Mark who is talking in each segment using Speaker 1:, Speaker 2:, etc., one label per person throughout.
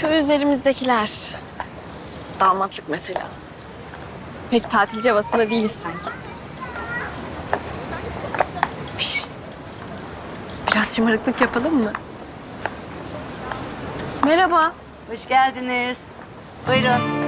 Speaker 1: Şu üzerimizdekiler. Damatlık mesela. Pek tatilci havasında değiliz sanki. Pişt. Biraz şımarıklık yapalım mı? Merhaba.
Speaker 2: Hoş geldiniz. Buyurun.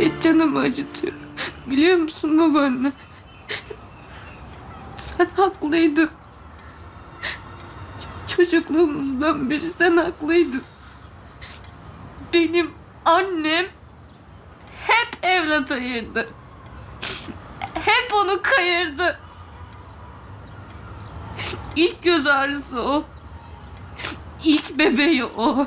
Speaker 3: Ne canımı acıtıyor. Biliyor musun babaanne? Sen haklıydın. Çocukluğumuzdan beri sen haklıydın. Benim annem hep evlat ayırdı. Hep onu kayırdı. İlk göz ağrısı o. İlk bebeği o.